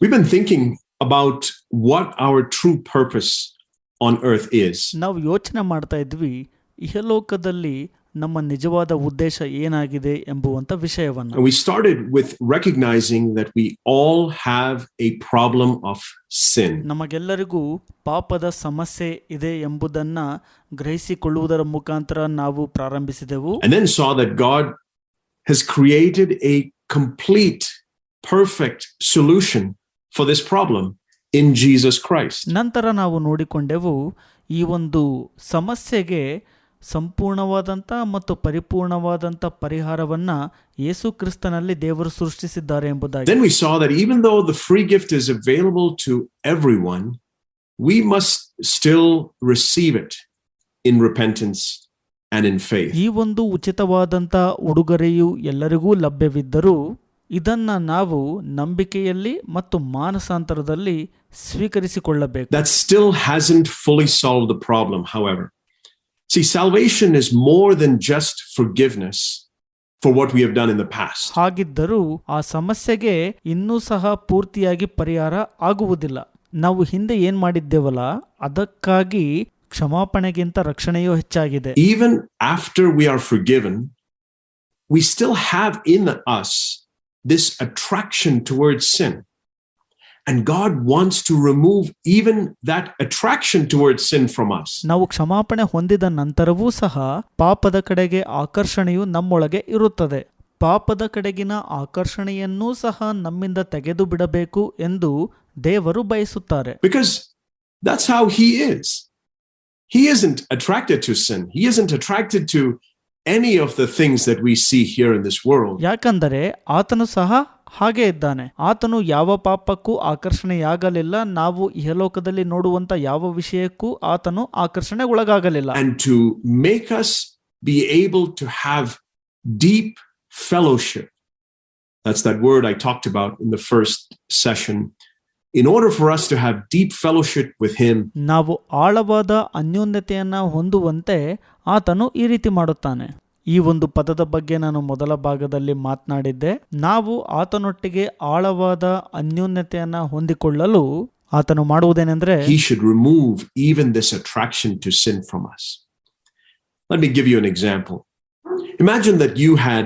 We've been thinking about what our true purpose on earth is. ನಾವು ಯೋಚನೆ ಮಾಡ್ತಾ ಇದ್ವಿ ಇಹಲೋಕದಲ್ಲಿ ನಮ್ಮ ನಿಜವಾದ ಉದ್ದೇಶ ಏನಾಗಿದೆ ಎಂಬುವಂತ ವಿಷಯವನ್ನ And we started with recognizing that we all have a problem of sin. ನಮಗೆಲ್ಲರಿಗೂ ಪಾಪದ ಸಮಸ್ಯೆ ಇದೆ ಎಂಬುದನ್ನ ಗ್ರಹಿಸಿಕೊಳ್ಳುವುದರ ಮುಖಾಂತರ ನಾವು ಪ್ರಾರಂಭಿಸಿದೆವು And then saw that God has created a complete, perfect solution for this problem in Jesus Christ. ನಂತರ ನಾವು ನೋಡಿಕೊಂಡೆವು ಈ ಒಂದು ಸಮಸ್ಯೆಗೆ ಸಂಪೂರ್ಣವಾದಂಥ ಮತ್ತು ಪರಿಪೂರ್ಣವಾದಂಥ ಪರಿಹಾರವನ್ನ ಯೇಸು ಕ್ರಿಸ್ತನಲ್ಲಿ ದೇವರು ಸೃಷ್ಟಿಸಿದ್ದಾರೆ ಎಂಬುದಾಗಿ Then we saw that even though the free gift is available to everyone, we must still receive it in repentance and in faith. ಈ ಒಂದು ಉಚಿತವಾದಂಥ ಉಡುಗೊರೆಯು ಎಲ್ಲರಿಗೂ ಲಭ್ಯವಿದ್ದರೂ ಇದನ್ನ ನಾವು ನಂಬಿಕೆಯಲ್ಲಿ ಮತ್ತು ಮಾನಸಾಂತರದಲ್ಲಿ ಸ್ವೀಕರಿಸಿಕೊಳ್ಳಬೇಕು That still hasn't fully solved the problem, however. See, salvation is more than just forgiveness for what we have done in the past. ಹಾಗಿದ್ದರೂ ಆ ಸಮಸ್ಯೆಗೆ ಇನ್ನೂ ಸಹ ಪೂರ್ತಿಯಾಗಿ ಪರಿಹಾರ ಆಗುವುದಿಲ್ಲ ನಾವು ಹಿಂದೆ ಏನ್ ಮಾಡಿದ್ದೇವಲ್ಲ ಅದಕ್ಕಾಗಿ ಕ್ಷಮಾಪಣೆಗಿಂತ ರಕ್ಷಣೆಯೂ ಹೆಚ್ಚಾಗಿದೆ Even after we are forgiven, we still have in us this attraction towards sin. And God wants to remove even that attraction towards sin from us. ನಾವು ಕ್ಷಮಾಪಣೆ ಹೊಂದಿದ ನಂತರವೂ ಸಹ ಪಾಪದ ಕಡೆಗೆ ಆಕರ್ಷಣೆಯು ನಮ್ಮೊಳಗೆ ಇರುತ್ತದೆ ಪಾಪದ ಕಡೆಗಿನ ಆಕರ್ಷಣೆಯನ್ನೂ ಸಹ ನಮ್ಮಿಂದ ತೆಗೆದು ಬಿಡಬೇಕು ಎಂದು ದೇವರು ಬಯಸುತ್ತಾರೆ Because that's how He is. He isn't attracted to sin, He isn't attracted to any of the things that we see here in this world. ಯಾಕಂದರೆ ಆತನು ಸಹ ಹಾಗೆ ಇದ್ದಾನೆ. ಆತನು ಯಾವ ಪಾಪಕ್ಕೂ ಆಕರ್ಷಣೆಯಾಗಲಿಲ್ಲ. ನಾವು ಇಹಲೋಕದಲ್ಲಿ ನೋಡುವಂತ ಯಾವ ವಿಷಯಕ್ಕೂ ಆತನು ಆಕರ್ಷಣೆ ಒಳಗಾಗಲಿಲ್ಲ and to make us be able to have deep fellowship that's that word I talked about in the first session In order for us to have deep fellowship with Him, ನಾವು ಆಳವಾದ ಅನ್ಯೋನ್ಯತೆಯನ್ನ ಹೊಂದುವಂತೆ ಆತನು ಈ ರೀತಿ ಮಾಡುತ್ತಾನೆ ಈ ಒಂದು ಪದದ ಬಗ್ಗೆ ನಾನು ಮೊದಲ ಭಾಗದಲ್ಲಿ ಮಾತನಾಡಿದ್ದೆ ನಾವು ಆತನೊಟ್ಟಿಗೆ ಆಳವಾದ ಅನ್ಯೋನ್ಯತೆಯನ್ನ ಹೊಂದಿಕೊಳ್ಳಲು ಆತನು ಮಾಡುವುದೇನೆಂದ್ರೆ He should remove even this attraction to sin from us. Let me give you an example. Imagine that you had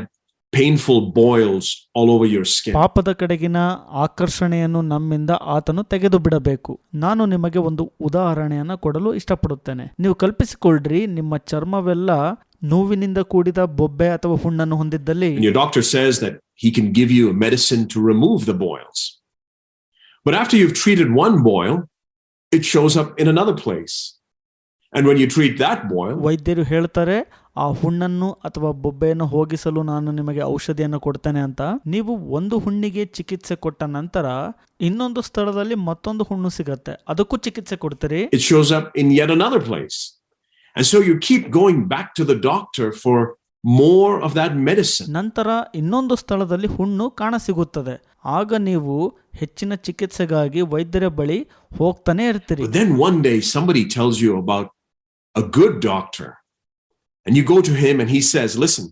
painful boils all over your skin. ಪಾಪದ ಕಡೆಗಿನ ಆಕರ್ಷಣೆಯನ್ನು ನಮ್ಮಿಂದ ಆತನು ತೆಗೆದು ಬಿಡಬೇಕು ನಾನು ನಿಮಗೆ ಒಂದು ಉದಾಹರಣೆಯನ್ನ ಕೊಡಲು ಇಷ್ಟಪಡುತ್ತೇನೆ ನೀವು ಕಲ್ಪಿಸಿಕೊಳ್ಳ್ರಿ ನಿಮ್ಮ ಚರ್ಮವೆಲ್ಲ ನೋವಿನಿಂದ ಕೂಡಿದ ಬೊಬ್ಬೆ ಅಥವಾ ಹುಣ್ಣನ್ನು ಹೊಂದಿದ್ದಲ್ಲಿ your doctor says that he can give you a medicine to remove the boils. But after you've treated one boil, it shows up in another place. And when you treat that boil, ವೈದ್ಯರು ಹೇಳ್ತಾರೆ ಆ ಹುಣ್ಣನ್ನು ಅಥವಾ ಬೊಬ್ಬೆಯನ್ನು ಹೋಗಿಸಲು ನಾನು ನಿಮಗೆ ಔಷಧಿಯನ್ನು ಕೊಡ್ತೇನೆ ಅಂತ. ನೀವು ಒಂದು ಹುಣ್ಣಿಗೆ ಚಿಕಿತ್ಸೆ ಕೊಟ್ಟ ನಂತರ ಇನ್ನೊಂದು ಸ್ಥಳದಲ್ಲಿ ಮತ್ತೊಂದು ಹುಣ್ಣು ಸಿಗತ್ತೆ. ಅದಕ್ಕೂ ಚಿಕಿತ್ಸೆ ಕೊಡ್ತೀರಿ? It shows up in yet another place. And so you keep going back to the doctor for more of that medicine. ನಂತರ ಇನ್ನೊಂದು ಸ್ಥಳದಲ್ಲಿ ಹುಣ್ಣು ಕಾಣಸಿಗುತ್ತದೆ ಆಗ ನೀವು ಹೆಚ್ಚಿನ ಚಿಕಿತ್ಸೆಗಾಗಿ ವೈದ್ಯರ ಬಳಿ ಹೋಗ್ತಾನೆ ಇರ್ತೀರಿ. Then then one day somebody tells you about a good doctor, and you go to him and he says, Listen,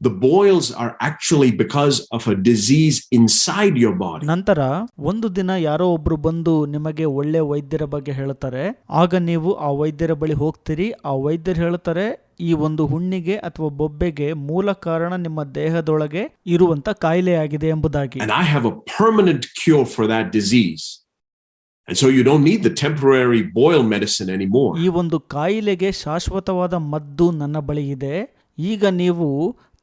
the boils are actually because of a disease inside your body. ನಂತರ ಒಂದು ದಿನ ಯಾರೋ ಒಬ್ರು ಬಂದು ನಿಮಗೆ ಒಳ್ಳೆ ವೈದ್ಯರ ಬಗ್ಗೆ ಹೇಳ್ತಾರೆ ಆಗ ನೀವು ಆ ವೈದ್ಯರ ಬಳಿ ಹೋಗ್ತೀರಿ ಆ ವೈದ್ಯರು ಹೇಳ್ತಾರೆ ಈ ಒಂದು ಹುಣ್ಣಿಗೆ ಅಥವಾ ಬೊಬ್ಬೆಗೆ ಮೂಲ ಕಾರಣ ನಿಮ್ಮ ದೇಹದೊಳಗೆ ಇರುವಂತ ಕಾಯಿಲೆಯಾಗಿದೆ ಎಂಬುದಾಗಿ And I have a permanent cure for that disease. And so you don't need the temporary boil medicine anymore. ಈ ಒಂದು ಕಾಯಿಲೆಗೆ ಶಾಶ್ವತವಾದ ಮದ್ದು ನನ್ನ ಬಳಿ ಇದೆ. ಈಗ ನೀವು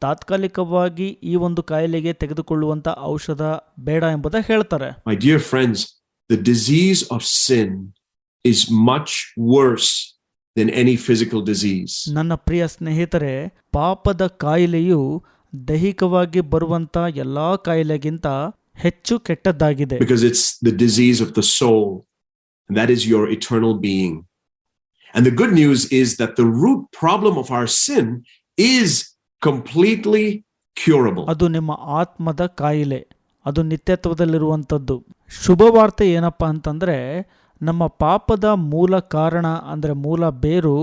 ತಾತ್ಕಾಲಿಕವಾಗಿ ಈ ಒಂದು ಕಾಯಿಲೆಗೆ ತೆಗೆದುಕೊಳ್ಳುವಂತ ಔಷಧ ಬೇಡ ಎಂಬುದ ಹೇಳ್ತಾರೆ. My dear friends the disease of sin is much worse than any physical disease ನನ್ನ ಪ್ರಿಯ ಸ್ನೇಹಿತರೆ ಪಾಪದ ಕಾಯಿಲೆಯು ದೈಹಿಕವಾಗಿ ಬರುವಂತ ಎಲ್ಲಾ ಕಾಯಿಲೆಗಿಂತ ಹೆಚ್ಚು ಕೆಟ್ಟದ್ದಾಗಿದೆ because it's the disease of the soul and that is your eternal being. And the good news is that the root problem of our sin is completely curable. ಅದು ನಿಮ್ಮ ಆತ್ಮದ ಕಾಯಿಲೆ ಅದು ನಿತ್ಯತ್ವದಲ್ಲಿರುವಂಥದ್ದು ಶುಭವಾರ್ತೆ ಏನಪ್ಪ ಅಂತಂದ್ರೆ ನಮ್ಮ ಪಾಪದ ಮೂಲ ಕಾರಣ ಅಂದ್ರೆ ಮೂಲ ಬೇರು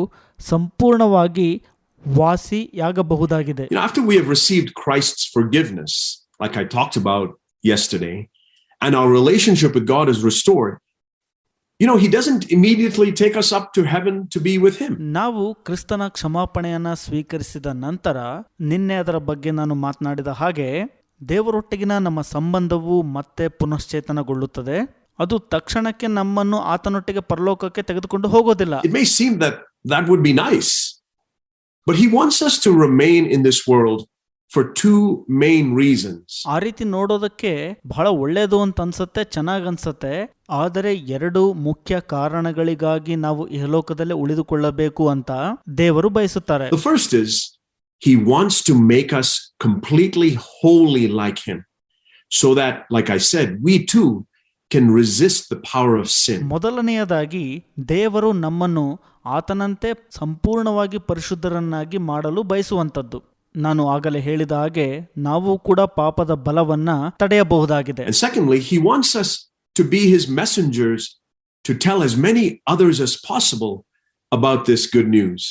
ಸಂಪೂರ್ಣವಾಗಿ ವಾಸಿಯಾಗಬಹುದಾಗಿದೆ You know, after we have received Christ's forgiveness, like I talked about yesterday, and our relationship with God is restored, you know, He doesn't immediately take us up to heaven to be with Him. ನಾವು ಕ್ರಿಸ್ತನ ಕ್ಷಮಾಪಣೆಯನ್ನ ಸ್ವೀಕರಿಸಿದ ನಂತರ ನಿನ್ನೆ ಅದರ ಬಗ್ಗೆ ನಾನು ಮಾತನಾಡಿದ ಹಾಗೆ ದೇವರೊಟ್ಟಿಗಿನ ನಮ್ಮ ಸಂಬಂಧವು ಮತ್ತೆ ಪುನಶ್ಚೇತನಗೊಳ್ಳುತ್ತದೆ ಅದು ತಕ್ಷಣಕ್ಕೆ ನಮ್ಮನ್ನು ಆತನೊಟ್ಟಿಗೆ ಪರಲೋಕಕ್ಕೆ ತೆಗೆದುಕೊಂಡು ಹೋಗೋದಿಲ್ಲ It may seem that that would be nice, but He wants us to remain in this world for two main reasons ಆ ರೀತಿ ನೋಡೋದಕ್ಕೆ ಬಹಳ ಒಳ್ಳೇದು ಅಂತ ಅನ್ಸುತ್ತೆ ಚೆನ್ನಾಗ್ ಅನ್ಸುತ್ತೆ. ಆದರೆ ಎರಡು ಮುಖ್ಯ ಕಾರಣಗಳಿಗಾಗಿ ನಾವು ಇಹಲೋಕದಲ್ಲೇ ಉಳಿದುಕೊಳ್ಳಬೇಕು ಅಂತ ದೇವರು ಬಯಸುತ್ತಾರೆ. First is is He wants to make us completely holy like Him, so that, like I said, we too can resist the power of sin. ಮೊದಲನೆಯದಾಗಿ ದೇವರು ನಮ್ಮನ್ನು ಆತನಂತೆ ಸಂಪೂರ್ಣವಾಗಿ ಪರಿಶುದ್ಧರನ್ನಾಗಿ ಮಾಡಲು ಬಯಸುವಂತದ್ದು ನಾನು ಆಗಲೇ ಹೇಳಿದ ಹಾಗೆ ನಾವು ಕೂಡ ಪಾಪದ ಬಲವನ್ನ ತಡೆಯಬಹುದಾಗಿದೆ And secondly, He wants us to be His messengers to tell as many others as possible about this good news,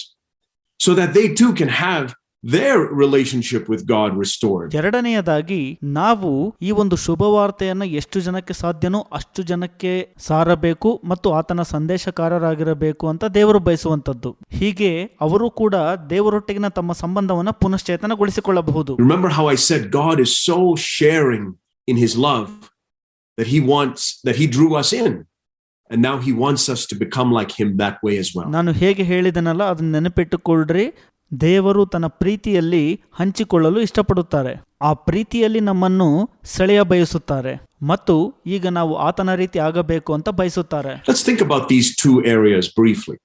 so that they too can have their relationship with God restored. ಎರಡನೆಯದಾಗಿ ನಾವು ಈ ಒಂದು ಶುಭವಾರ್ತೆಯನ್ನು ಎಷ್ಟು ಜನಕ್ಕೆ ಸಾಧ್ಯನೋ ಅಷ್ಟು ಜನಕ್ಕೆ ಸಾರಬೇಕು ಮತ್ತು ಆತನ ಸಂದೇಶಕಾರರಾಗಿರಬೇಕು ಅಂತ ದೇವರು ಬಯಸುವಂತದ್ದು ಹೀಗೆ ಅವರು ಕೂಡ ದೇವರೊಟ್ಟಿಗಿನ ತಮ್ಮ ಸಂಬಂಧವನ್ನು ಪುನಶ್ಚೇತನಗೊಳಿಸಿಕೊಳ್ಳಬಹುದು Remember how I said God is so sharing in His love that He wants, that He drew us in. And now He wants us to become like Him that way as well. ನಾನು ಹೇಗೆ ಹೇಳಿದನಲ್ಲ ಅದನ್ನ ನೆನಪಿಟ್ಟುಕೊಳ್ಳ್ರಿ ದೇವರು ತನ್ನ ಪ್ರೀತಿಯಲ್ಲಿ ಹಂಚಿಕೊಳ್ಳಲು ಇಷ್ಟಪಡುತ್ತಾರೆ. ಆ ಪ್ರೀತಿಯಲ್ಲಿ ನಮ್ಮನ್ನು ಸೆಳೆಯ ಬಯಸುತ್ತಾರೆ ಮತ್ತು ಈಗ ನಾವು ಆತನ ರೀತಿ ಆಗಬೇಕು ಅಂತ ಬಯಸುತ್ತಾರೆ. Let's think about these two areas briefly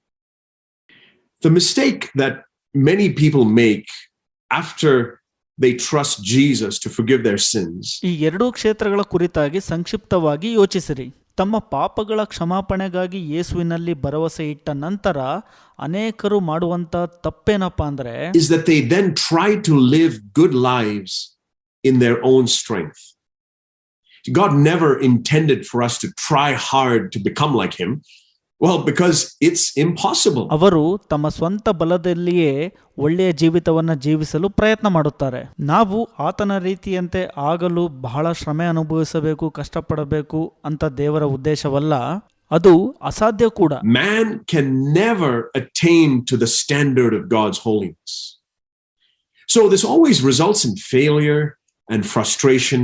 ಈ ಎರಡೂ ಕ್ಷೇತ್ರಗಳ ಕುರಿತಾಗಿ ಸಂಕ್ಷಿಪ್ತವಾಗಿ ಯೋಚಿಸಿರಿ. ತಮ್ಮ ಪಾಪಗಳ ಕ್ಷಮಾಪಣೆಗಾಗಿ ಯೇಸುವಿನಲ್ಲಿ ಭರವಸೆ ಇಟ್ಟ ನಂತರ ಅನೇಕರು ಮಾಡುವಂತ ತಪ್ಪೇನಪ್ಪ ಅಂದ್ರೆ is that they then try to live good lives in their own strength. God never intended for us to try hard to become like Him. Well, because it's impossible. ಅವರು ತಮ್ಮ ಸ್ವಂತ ಬಲದಲ್ಲಿಯೇ ಒಳ್ಳೆಯ ಜೀವಿತವನ್ನ ಜೀವಿಸಲು ಪ್ರಯತ್ನ ಮಾಡುತ್ತಾರೆ ನಾವು ಆತನ ರೀತಿಯಂತೆ ಆಗಲು ಬಹಳ ಶ್ರಮೆ ಅನುಭವಿಸಬೇಕು ಕಷ್ಟಪಡಬೇಕು ಅಂತ ದೇವರ ಉದ್ದೇಶವಲ್ಲ ಅದು ಅಸಾಧ್ಯ ಕೂಡ Man can never attain to the standard of God's holiness. So this always results in failure and frustration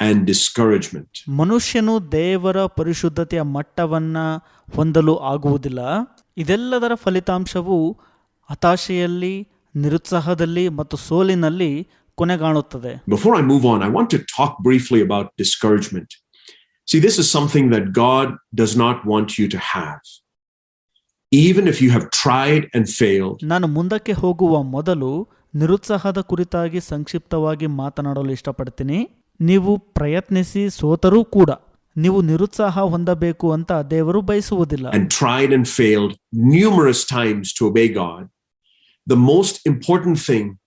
and discouragement. ಮನುಷ್ಯನು ದೇವರ ಪರಿಶುದ್ಧತೆಯ ಮಟ್ಟವನ್ನ ಹೊಂದಲು ಆಗುವುದಿಲ್ಲ ಇದೆಲ್ಲದರ ಫಲಿತಾಂಶವು ಹತಾಶೆಯಲ್ಲಿ ನಿರುತ್ಸಾಹದಲ್ಲಿ ಮತ್ತು ಸೋಲಿನಲ್ಲಿ ಕೊನೆಗಾಣುತ್ತದೆ Before I move on, I want to talk briefly about discouragement. See, this is something that God does not want you to have. Even if you have tried and failed, ನಾನು ಮುಂದಕ್ಕೆ ಹೋಗುವ ಮೊದಲು ನಿರುತ್ಸಾಹದ ಕುರಿತಾಗಿ ಸಂಕ್ಷಿಪ್ತವಾಗಿ ಮಾತನಾಡಲು ಇಷ್ಟಪಡ್ತೀನಿ ನೀವು ಪ್ರಯತ್ನಿಸಿ ಸೋತರೂ ಕೂಡ ನೀವು ನಿರುತ್ಸಾಹ ಹೊಂದಬೇಕು ಅಂತ ದೇವರು ಬಯಸುವುದಿಲ್ಲ. Failed numerous times to the most important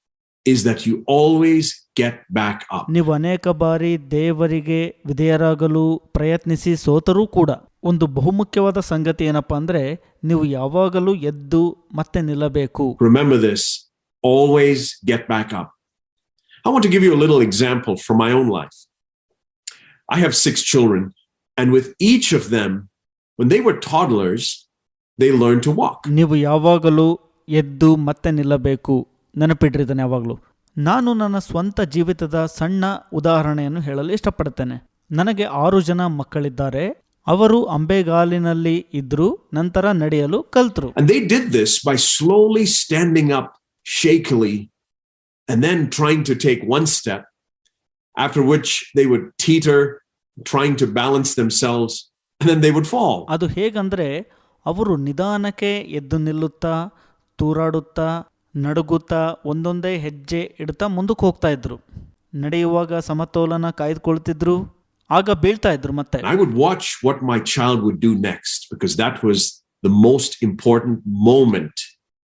that you always get back ನೀವು ಅನೇಕ ಬಾರಿ ದೇವರಿಗೆ ವಿಧೇಯರಾಗಲು ಪ್ರಯತ್ನಿಸಿ ಸೋತರೂ ಕೂಡ. ಒಂದು ಬಹುಮುಖ್ಯವಾದ ಸಂಗತಿ ಏನಪ್ಪಾ ಅಂದ್ರೆ ನೀವು ಯಾವಾಗಲೂ ಎದ್ದು ಮತ್ತೆ ನಿಲ್ಲಬೇಕು. Remember this always get back up I want to give you a little example from my own life. I have six children, and with each of them, when they were toddlers, they learned to walk. ನೀವು ಯಾವಾಗಲೂ ಎದ್ದು ಮತ್ತೆ ನಿಲ್ಲಬೇಕು ನೆನಪಿಡ್ರಿ ಇದನ್ನ ಯಾವಾಗಲೂ ನಾನು ನನ್ನ ಸ್ವಂತ ಜೀವಿತದ ಸಣ್ಣ ಉದಾಹರಣೆಯನ್ನು ಹೇಳಲು ಇಷ್ಟಪಡ್ತೇನೆ ನನಗೆ ಆರು ಜನ ಮಕ್ಕಳಿದ್ದಾರೆ ಅವರು ಅಂಬೆಗಾಲಿನಲ್ಲಿ ಇದ್ರು ನಂತರ ನಡೆಯಲು ಕಲ್ತರು And they did this by slowly standing up shakily and then trying to take one step, after which they would teeter, trying to balance themselves, and then they would fall. ಅದು ಹೇಗಂದ್ರೆ ಅವರು ನಿಧಾನಕ್ಕೆ ಎದ್ದು ನಿಲ್ಲುತ್ತಾ ತೂರಾಡುತ್ತಾ ನಡುಗುತ್ತಾ ಒಂದೊಂದೇ ಹೆಜ್ಜೆ ಇಡ್ತಾ ಮುಂದಕ್ಕೆ ಹೋಗ್ತಾ ಇದ್ರು ನಡೆಯುವಾಗ ಸಮತೋಲನ ಕಾಯ್ದುಕೊಳ್ತಿದ್ರು ಆಗ ಬೀಳ್ತಾ ಇದ್ರು ಮತ್ತೆ And I would watch what my child would do next because that was the most important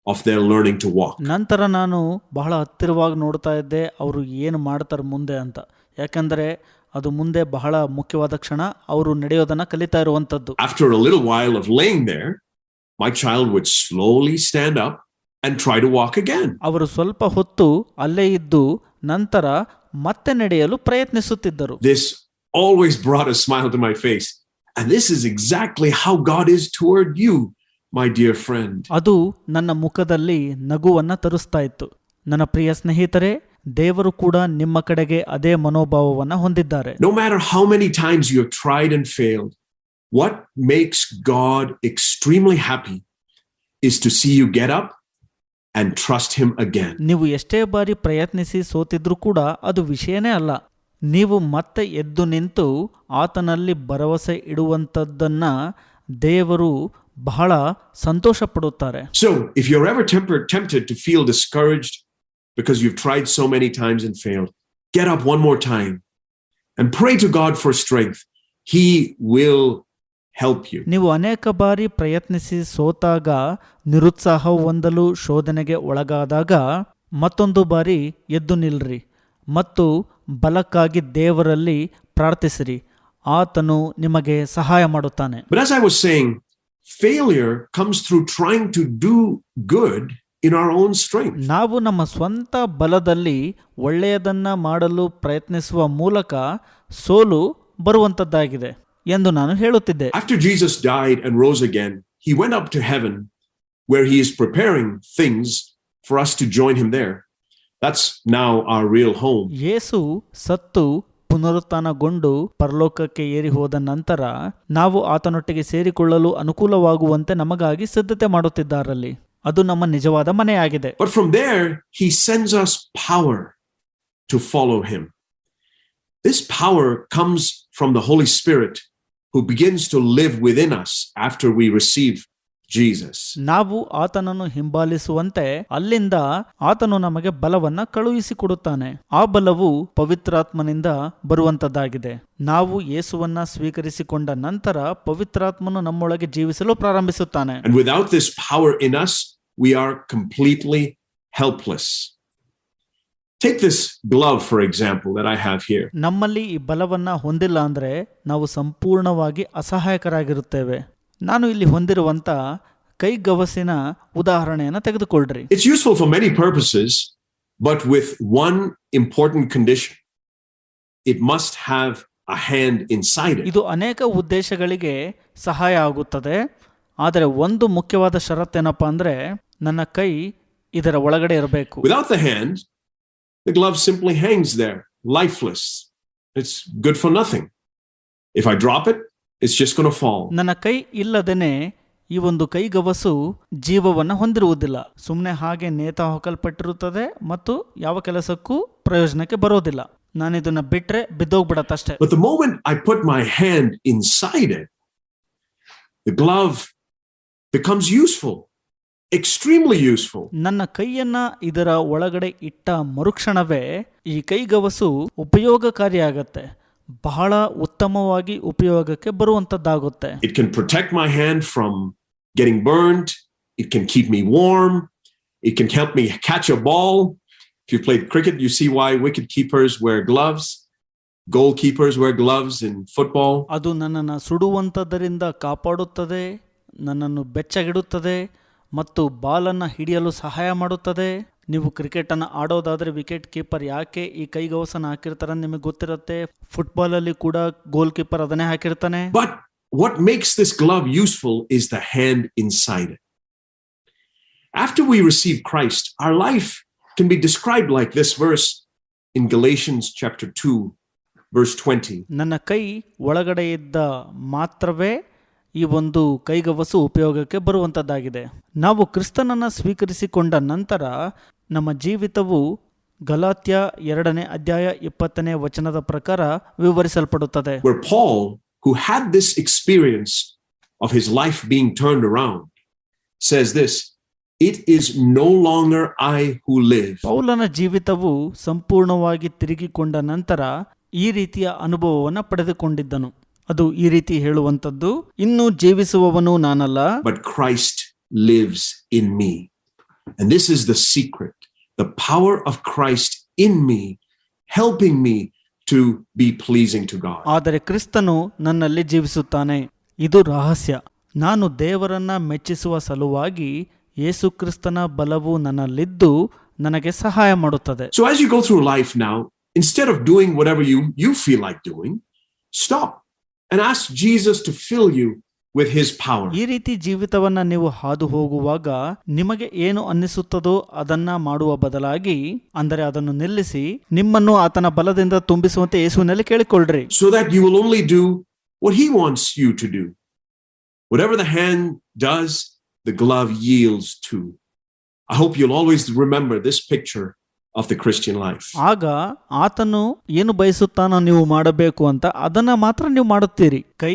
of their learning to walk ನಂತರ ನಾನು ಬಹಳ ಹತ್ತಿರವಾಗಿ ನೋಡ್ತಾ ಇದ್ದೆ ಅವರು ಏನು ಮಾಡ್ತಾರೆ ಮುಂದೆ ಅಂತ. ಯಾಕಂದ್ರೆ ಅದು ಮುಂದೆ ಬಹಳ ಮುಖ್ಯವಾದ ಕ್ಷಣ ಅವರು ನಡೆಯೋದನ್ನ ಕಲಿತಾ ಇರುವಂತದ್ದು after a little while of laying there my child would slowly stand up and try to walk again ಅವರು ಸ್ವಲ್ಪ ಹೊತ್ತು ಅಲ್ಲೇ ಇದ್ದು ನಂತರ ಮತ್ತೆ ನಡೆಯಲು ಪ್ರಯತ್ನಿಸುತ್ತಿದ್ದರು. This always brought a smile to my face and this is exactly how God is toward you my dear friend ಅದು ನನ್ನ ಮುಖದಲ್ಲಿ ನಗುವನ್ನ ತರಿಸ್ತಾ ಇತ್ತು. ನನ್ನ ಪ್ರಿಯ ಸ್ನೇಹಿತರೆ ದೇವರು ಕೂಡ ನಿಮ್ಮ ಕಡೆಗೆ ಅದೇ ಮನೋಭಾವವನ್ನ ಹೊಂದಿದ್ದಾರೆ. No matter how many times you tried and and what makes God extremely happy is to see you get up and trust him again again. ನೀವು ಎಷ್ಟೇ ಬಾರಿ ಪ್ರಯತ್ನಿಸಿ ಸೋತಿದ್ರೂ ಕೂಡ ಅದು ವಿಷಯನೇ ಅಲ್ಲ. ನೀವು ಮತ್ತೆ ಎದ್ದು ನಿಂತು ಆತನಲ್ಲಿ ಭರವಸೆ ಇಡುವಂಥದ್ದನ್ನ ದೇವರು ಬಹಳ ಸಂತೋಷ ಪಡುತ್ತಾರೆ so if you ever temper tempted to feel discouraged because you tried so many times and failed get up one more time and pray to God for strength he will help you ನೀವು ಅನೇಕ ಬಾರಿ ಪ್ರಯತ್ನಿಸಿ ಸೋತಾಗ ನಿರುತ್ಸಾಹ ಹೊಂದಲು ಶೋಧನೆಗೆ ಒಳಗಾದಾಗ ಮತ್ತೊಂದು ಬಾರಿ ಎದ್ದು ನಿಲ್ಲರಿ ಮತ್ತು ಬಲಕ್ಕಾಗಿ ದೇವರಲ್ಲಿ ಪ್ರಾರ್ಥಿಸಿರಿ. ಆತನು ನಿಮಗೆ ಸಹಾಯ ಮಾಡುತ್ತಾನೆ. Failure comes through trying to do good in our own strength ನಾವು ನಮ್ಮ ಸ್ವಂತ ಬಲದಲ್ಲಿ ಒಳ್ಳೆಯದನ್ನ ಮಾಡಲು ಪ್ರಯತ್ನಿಸುವ ಮೂಲಕ ಸೋಲು ಬರುವಂತದ್ದಾಗಿದೆ ಎಂದು ನಾನು ಹೇಳುತ್ತಿದ್ದೆ. After Jesus died and rose again he went up to heaven where he is preparing things for us to join him there that's now our real home Yesu ಸತ್ತು ಪುನರುತ್ಥಾನಗೊಂಡು ಪರಲೋಕಕ್ಕೆ ಏರಿ ಹೋದ ನಂತರ ನಾವು ಆತನೊಟ್ಟಿಗೆ ಸೇರಿಕೊಳ್ಳಲು ಅನುಕೂಲವಾಗುವಂತೆ ನಮಗಾಗಿ ಸಿದ್ಧತೆ ಮಾಡುತ್ತಿದ್ದಾರಲ್ಲಿ. ಅದು ನಮ್ಮ ನಿಜವಾದ ಮನೆಯಾಗಿದೆ. Holy spirit who begins to live with us after we receive Jesus. ನಾವು ಆತನನ್ನು ಹಿಂಬಾಲಿಸುವಂತೆ ಅಲ್ಲಿಂದ ಆತನು ನಮಗೆ ಬಲವನ್ನ ಕಳುಹಿಸಿಕೊಡುತ್ತಾನೆ ಆ ಬಲವು ಪವಿತ್ರಾತ್ಮನಿಂದ ಬರುವಂತದ್ದಾಗಿದೆ ನಾವು ಯೇಸುವನ್ನ ಸ್ವೀಕರಿಸಿಕೊಂಡ ನಂತರ ಪವಿತ್ರಾತ್ಮನು ನಮ್ಮೊಳಗೆ ಜೀವಿಸಲು ಪ್ರಾರಂಭಿಸುತ್ತಾನೆ without this power in us we are completely helpless. Take this glove, for example, that I have here. ನಮ್ಮಲ್ಲಿ ಈ ಬಲವನ್ನ ಹೊಂದಿಲ್ಲ ಅಂದ್ರೆ ನಾವು ಸಂಪೂರ್ಣವಾಗಿ ಅಸಹಾಯಕರಾಗಿರುತ್ತೇವೆ ನಾನು ಇಲ್ಲಿ ಹೊಂದಿರುವಂತ ಕೈಗವಸಿನ ಉದಾಹರಣೆಯನ್ನು ತೆಗೆದುಕೊಳ್ಳ್ರಿ it's useful for many purposes but with one important condition it must have a hand inside ಇದು ಅನೇಕ ಉದ್ದೇಶಗಳಿಗೆ ಸಹಾಯ ಆಗುತ್ತದೆ. ಆದರೆ ಒಂದು ಮುಖ್ಯವಾದ ಷರತ್ತು ಏನಪ್ಪಾ ಅಂದ್ರೆ ನನ್ನ ಕೈ ಇದರ ಒಳಗಡೆ ಇರಬೇಕು. Without the hands the gloves simply hangs there lifeless it's good for nothing if I drop it it's just going to fall. ನನ್ನ ಕೈ ಇಲ್ಲದೇನೆ ಈ ಒಂದು ಕೈಗವಸು ಜೀವವನ್ನ ಹೊಂದಿರುವುದಿಲ್ಲ ಸುಮ್ಮನೆ ಹಾಗೆ ನೇತ ಹಾಕಲ್ಪಟ್ಟಿರುತ್ತದೆ ಮತ್ತು ಯಾವ ಕೆಲಸಕ್ಕೂ ಪ್ರಯೋಜನಕ್ಕೆ ಬರೋದಿಲ್ಲ ನಾನು ಇದನ್ನ ಬಿಟ್ರೆ ಬಿದ್ದೋಗ್ಬಿಡತ್ತಷ್ಟೇ But the moment I put my hand inside it, the glove becomes useful, extremely useful. ನನ್ನ ಕೈಯನ್ನ ಇದರ ಒಳಗಡೆ ಇಟ್ಟ ಮರುಕ್ಷಣವೇ ಈ ಕೈಗವಸು ಉಪಯೋಗಕಾರಿಯಾಗತ್ತೆ ಬಹಳ ಉತ್ತಮವಾಗಿ ಉಪಯೋಗಕ್ಕೆ ಬರುವಂತದ್ದಾಗುತ್ತೆ It can protect my hand from getting burned. It can keep me warm. It can help me catch a ball. If play played cricket, you see why wicket keepers wear gloves. Goalkeepers wear gloves in football. ಅದು ನನ್ನನ್ನು ಸುಡುವಂಥದ್ದರಿಂದ ಕಾಪಾಡುತ್ತದೆ ನನ್ನನ್ನು ಬೆಚ್ಚಗಿಡುತ್ತದೆ ಮತ್ತು ಬಾಲನ್ನು ಹಿಡಿಯಲು ಸಹಾಯ ಮಾಡುತ್ತದೆ ನೀವು ಕ್ರಿಕೆಟನ್ನು ಆಡೋದಾದರೆ wicket keeper ಯಾಕೆ ಈ ಕೈಗವಸನ ಹಾಕಿರ್ತಾರೆ ನಿಮಗೆ ಗೊತ್ತಿರುತ್ತೆ? ಫುಟ್ಬಾಲಲ್ಲಿ ಕೂಡ ಗೋಲ್ ಕೀಪರ್ ಅದನ್ನೇ ಹಾಕಿರ್ತಾನೆ. But what makes this glove useful is the hand inside after we receive Christ, our life can be described like this verse in Galatians chapter 2, verse 20. ನನ್ನ ಕೈ ಒಳಗಡೆ ಇದ್ದ ಮಾತ್ರವೇ ಈ ಒಂದು ಕೈಗವಸು ಉಪಯೋಗಕ್ಕೆ ಬರುವಂತದ್ದಾಗಿದೆ. ನಾವು ಕ್ರಿಸ್ತನನ್ನ ಸ್ವೀಕರಿಸಿಕೊಂಡ ನಂತರ ನಮ್ಮ ಜೀವಿತವು ಗಲಾತ್ಯ ಎರಡನೇ ಅಧ್ಯಾಯ ಇಪ್ಪತ್ತನೇ ವಚನದ ಪ್ರಕಾರ ವಿವರಿಸಲ್ಪಡುತ್ತದೆ. Where Paul, who had this experience of his life being turned around, says this It is no longer I who live, ಪೌಲನ ಜೀವಿತವು ಸಂಪೂರ್ಣವಾಗಿ ತಿರುಗಿಕೊಂಡ ನಂತರ ಈ ರೀತಿಯ ಅನುಭವವನ್ನು ಪಡೆದುಕೊಂಡಿದ್ದನು. ಅದು ಈ ರೀತಿ ಹೇಳುವಂತದ್ದು ಇನ್ನು ಜೀವಿಸುವವನು ನಾನಲ್ಲ. But Christ lives in me. And this is the secret the power of Christ in me, helping me to be pleasing to God. ಆದರೆ ಕ್ರಿಸ್ತನು ನನ್ನಲ್ಲಿ ಜೀವಿಸುತ್ತಾನೆ ಇದು ರಹಸ್ಯ ನಾನು ದೇವರನ್ನ ಮೆಚ್ಚಿಸುವ ಸಲುವಾಗಿ ಯೇಸು ಕ್ರಿಸ್ತನ ಬಲವು ನನ್ನಲ್ಲಿದ್ದು ನನಗೆ ಸಹಾಯ ಮಾಡುತ್ತದೆ So as you go through life now, instead of doing whatever you, you feel like doing, stop and ask Jesus to fill you with his power. ಈ ರೀತಿ ಜೀವಿತವನ್ನ ನೀವು ಹಾದು ಹೋಗುವಾಗ ನಿಮಗೆ ಏನು ಅನ್ನಿಸುತ್ತದೋ ಅದನ್ನ ಮಾಡುವ ಬದಲಾಗಿ ಅಂದರೆ ಅದನ್ನು ನಿಲ್ಲಿಸಿ ನಿಮ್ಮನ್ನು ಆತನ ಬಲದಿಂದ ತುಂಬಿಸುವಂತೆ ಯೇಸುವಿನಲ್ಲಿ ಕೇಳಿಕೊಳ್ಳ್ರಿ so that you will only do what he wants you to do. Whatever the hand does, the glove yields to. I hope you'll always remember this picture of the Christian life. ಆಗ ಆತನು ಏನು ಬಯಸುತ್ತಾನೋ ನೀವು ಮಾಡಬೇಕು ಅಂತ ಅದನ್ನ ಮಾತ್ರ ನೀವು ಮಾಡುತ್ತೀರಿ ಕೈ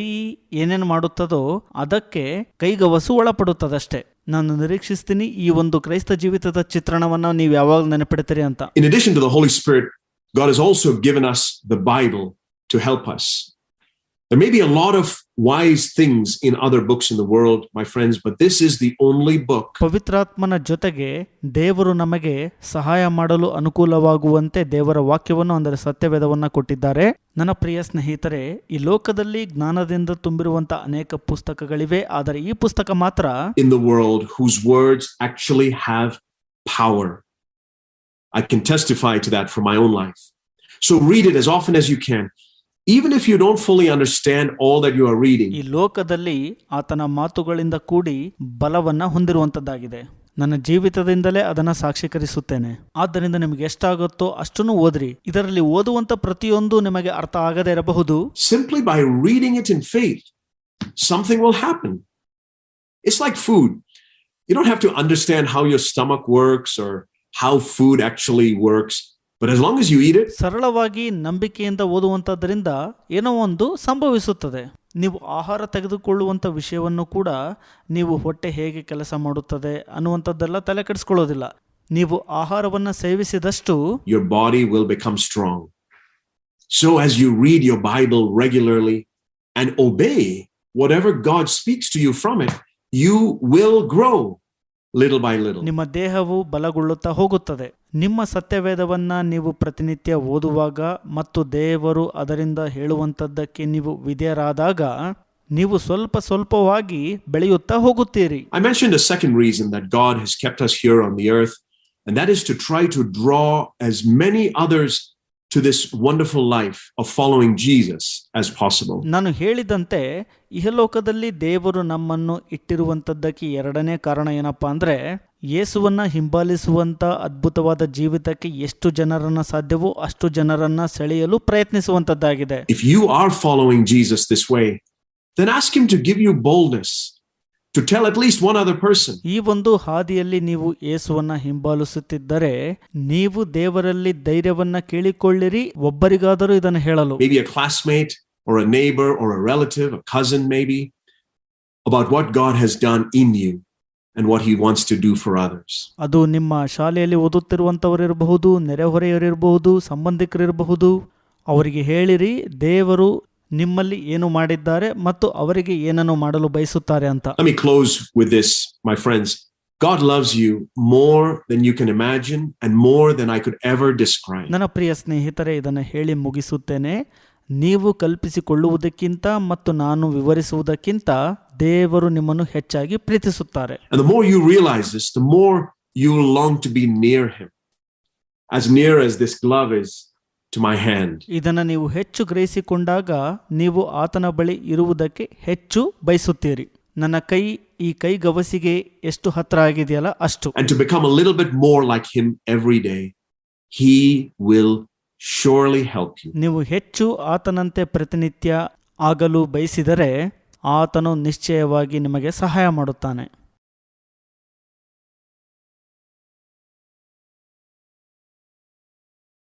ಏನೇನು ಮಾಡುತ್ತದೋ ಅದಕ್ಕೆ ಕೈಗವಸು ಒಳಪಡುತ್ತದಷ್ಟೇ ನಾನು ನಿರೀಕ್ಷಿಸ್ತೀನಿ ಈ ಒಂದು ಕ್ರೈಸ್ತ ಜೀವಿತದ ಚಿತ್ರಣವನ್ನ ನೀವು ಯಾವಾಗ ನೆನಪಿಡ್ತೀರಿ ಅಂತ in addition to the holy spirit God is also given us the Bible to help us. There may be a lot of wise things in other books in the world, my friends, but this is the only book ಪವಿತ್ರಾತ್ಮನ ಜೊತೆಗೆ ದೇವರು ನಮಗೆ ಸಹಾಯ ಮಾಡಲು ಅನುಕೂಲವಾಗುವಂತೆ ದೇವರ ವಾಕ್ಯವನ್ನು ಅಂದರೆ ಸತ್ಯವೇದವನ್ನು ಕೊಟ್ಟಿದ್ದಾರೆ ನನ್ನ ಪ್ರಿಯ ಸ್ನೇಹಿತರೆ ಈ ಲೋಕದಲ್ಲಿ ಜ್ಞಾನದಿಂದ ತುಂಬಿರುವಂತ ಅನೇಕ ಪುಸ್ತಕಗಳಿವೆ ಆದರೆ ಈ ಪುಸ್ತಕ ಮಾತ್ರ in the world whose words actually have power. I can testify to that for my own life. So read it as often as you can. Even if you don't fully understand all that you are ಈ reading, ಲೋಕದಲ್ಲಿ ಆತನ ಮಾತುಗಳಿಂದ ಕೂಡಿ ಬಲವನ್ನ ಹೊಂದಿರುವಂತದ್ದಾಗಿದೆ ನನ್ನ ಜೀವಿತದಿಂದಲೇ ಅದನ್ನ ಸಾಕ್ಷೀಕರಿಸುತ್ತೇನೆ ಆದ್ದರಿಂದ ನಿಮಗೆ ಎಷ್ಟಾಗುತ್ತೋ ಅಷ್ಟನ್ನು ಓದ್ರಿ ಇದರಲ್ಲಿ ಓದುವಂತ ಪ್ರತಿಯೊಂದು ನಿಮಗೆ ಅರ್ಥ ಆಗದೇ ಇರಬಹುದು simply by reading it in faith, something will happen. It's like food. You don't have to understand how your stomach works or how food actually works, but as long as you eat it, ಸರಳವಾಗಿ ನಂಬಿಕೆಯಿಂದ ಓದುವಂತದ್ರಿಂದ ಏನೋ ಒಂದು ಸಂಭವಿಸುತ್ತದೆ ನೀವು ಆಹಾರ ತೆಗೆದುಕೊಳ್ಳುವಂತ ವಿಷಯವನ್ನು ಕೂಡ ನೀವು ಹೊಟ್ಟೆ ಹೇಗೆ ಕೆಲಸ ಮಾಡುತ್ತದೆ ಅನ್ನುವಂಥದ್ದೆಲ್ಲ ತಲೆ ಕೆಡಿಸ್ಕೊಳ್ಳೋದಿಲ್ಲ ನೀವು ಆಹಾರವನ್ನ ಸೇವಿಸಿದಷ್ಟು your body will become strong. So, as you read your Bible regularly and obey whatever God speaks to you from it, you will grow Little by little. ನಿಮ್ಮ ದೇಹವು ಬಲಗೊಳ್ಳುತ್ತಾ ಹೋಗುತ್ತದೆ ನಿಮ್ಮ ಸತ್ಯವೇದವನ್ನ ನೀವು ಪ್ರತಿನಿತ್ಯ ಓದುವಾಗ ಮತ್ತು ದೇವರು ಅದರಿಂದ ಹೇಳುವಂತದ್ದಕ್ಕೆ ನೀವು ವಿಧೇಯರಾದಾಗ ನೀವು ಸ್ವಲ್ಪ ಸ್ವಲ್ಪವಾಗಿ ಬೆಳೆಯುತ್ತಾ ಹೋಗುತ್ತೀರಿ I mentioned the second reason that God has kept us here on the earth, and that is to try to draw as many others to this wonderful life of following Jesus as possible. ನಾನು ಹೇಳಿದಂತೆ ಇಹಲೋಕದಲ್ಲಿ ದೇವರು ನಮ್ಮನ್ನು ಇಟ್ಟಿರುವಂತದ್ದಕ್ಕೆ ಎರಡನೇ ಕಾರಣ ಏನಪ್ಪಾ ಅಂದ್ರೆ ಯೇಸುವನ್ನ ಹಿಂಬಾಲಿಸುವಂತ ಅದ್ಭುತವಾದ ಜೀವಿತಕ್ಕೆ ಎಷ್ಟು ಜನರನ್ನ ಸಾಧ್ಯವೋ ಅಷ್ಟು ಜನರನ್ನ ಸೆಳೆಯಲು ಪ್ರಯತ್ನಿಸುವಂತದ್ದಾಗಿದೆ If you are following Jesus this way, then ask Him to give you boldness to tell at least one other person. ಈ ಒಂದು ಹಾದಿಯಲ್ಲಿ ನೀವು ಯೇಸುವನ್ನ ಹಿಂಬಾಲಿಸುತ್ತಿದ್ದರೆ ನೀವು ದೇವರಲ್ಲಿ ಧೈರ್ಯವನ್ನ ಕೇಳಿಕೊಳ್ಳಿರಿ ಒಬ್ಬರಿಗಾದರೂ ಇದನ್ನು ಹೇಳಲು maybe a classmate or a neighbor or a relative, a cousin, maybe, about what God has done in you and what He wants to do for others. ಅದು ನಿಮ್ಮ ಶಾಲೆಯಲ್ಲಿ ಓದುತ್ತಿರುವಂಥವರಿರಬಹುದು ನೆರೆಹೊರೆಯವರಿರಬಹುದು ಸಂಬಂಧಿಕರಿರಬಹುದು ಅವರಿಗೆ ಹೇಳಿರಿ ದೇವರು ನಿಮ್ಮಲ್ಲಿ ಏನು ಮಾಡಿದ್ದಾರೆ ಮತ್ತು ಅವರಿಗೆ ಏನನ್ನು ಮಾಡಲು ಬಯಸುತ್ತಾರೆ ಅಂತ Let me close with this, my friends. God loves you more than you can imagine and more than I could ever describe. ನನ್ನ ಪ್ರಿಯ ಸ್ನೇಹಿತರೆ ಇದನ್ನು ಹೇಳಿ ಮುಗಿಸುತ್ತೇನೆ ನೀವು ಕಲ್ಪಿಸಿಕೊಳ್ಳುವುದಕ್ಕಿಂತ ಮತ್ತು ನಾನು ವಿವರಿಸುವುದಕ್ಕಿಂತ ದೇವರು ನಿಮ್ಮನ್ನು ಹೆಚ್ಚಾಗಿ ಪ್ರೀತಿಸುತ್ತಾರೆ And the more you realize this, the more you long to be near Him, as near as this glove is to my hand. ಇದನ್ನು ನೀವು ಹೆಚ್ಚು ಗ್ರಹಿಸಿಕೊಂಡಾಗ ನೀವು ಆತನ ಬಳಿ ಇರುವುದಕ್ಕೆ ಹೆಚ್ಚು ಬಯಸುತ್ತೀರಿ ನನ್ನ ಕೈ ಈ ಕೈ ಗವಸಿಗೆ ಎಷ್ಟು ಹತ್ರ ಆಗಿದೆಯಲ್ಲ ಅಷ್ಟು and to become a little bit more like Him every day, He will surely help you. ನೀವು ಹೆಚ್ಚು ಆತನಂತೆ ಪ್ರತಿನಿತ್ಯ ಆಗಲು ಬಯಸಿದರೆ ಆತನು ನಿಶ್ಚಯವಾಗಿ ನಿಮಗೆ ಸಹಾಯ ಮಾಡುತ್ತಾನೆ